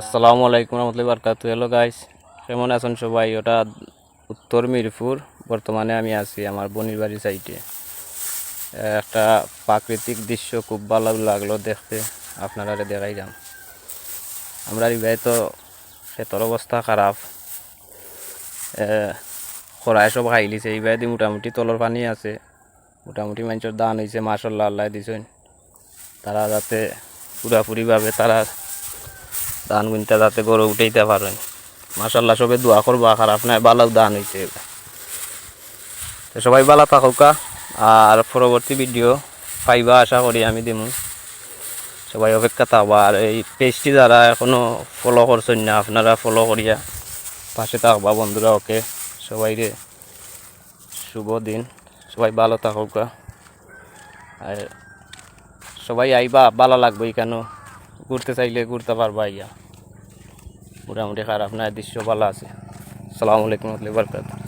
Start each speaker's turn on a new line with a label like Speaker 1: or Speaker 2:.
Speaker 1: আসসালামু আলাইকুম রহমতুল্লাহ বারকাতু hello guys কেমন আছেন সবাই? ওটা উত্তর মিরপুর। বর্তমানে আমি আছি আমার বনির বাড়ির সাইডে একটা প্রাকৃতিক দৃশ্য খুব ভালো লাগল দেখতে। আপনারা দেখাই যান আমরা এই তো ক্ষেতর অবস্থা খারাপ। খরায় সব খাইলিছে এই বাইদি মোটামুটি তলর পানি আছে। মোটামুটি মানুষের দান হয়েছে মাসাল্লাহ আল্লাহ দিছেন। তারা যাতে পুরাপুরিভাবে তারা ধান গুনতে যাতে গরু উঠাইতে পারেন। মাসাল্লাহ সবে দোয়া করবা খারাপ নাই ভালো দান হয়েছে সবাই ভালো থাকুকা আর পরবর্তী ভিডিও পাইবা, আশা করি আমি দিমু। সবাই অপেক্ষা থাকবা, আর এই পেজটি যারা এখনও ফলো করছেন না, আপনারা ফলো করিয়া পাশে থাকবা বন্ধুরা, ওকে। সবাই রে, শুভ দিন। সবাই ভালো থাকুকা আর সবাই আইবা, ভালো লাগবে কেন? ঘুরতে চাইলে ঘুরতে পারবা ইয়া মোটামুটি খারাপ না, দৃশ্য ভালো আছে। সালামু আলাইকুম রহমতুল্লাহি ওয়া বারাকাতুহু।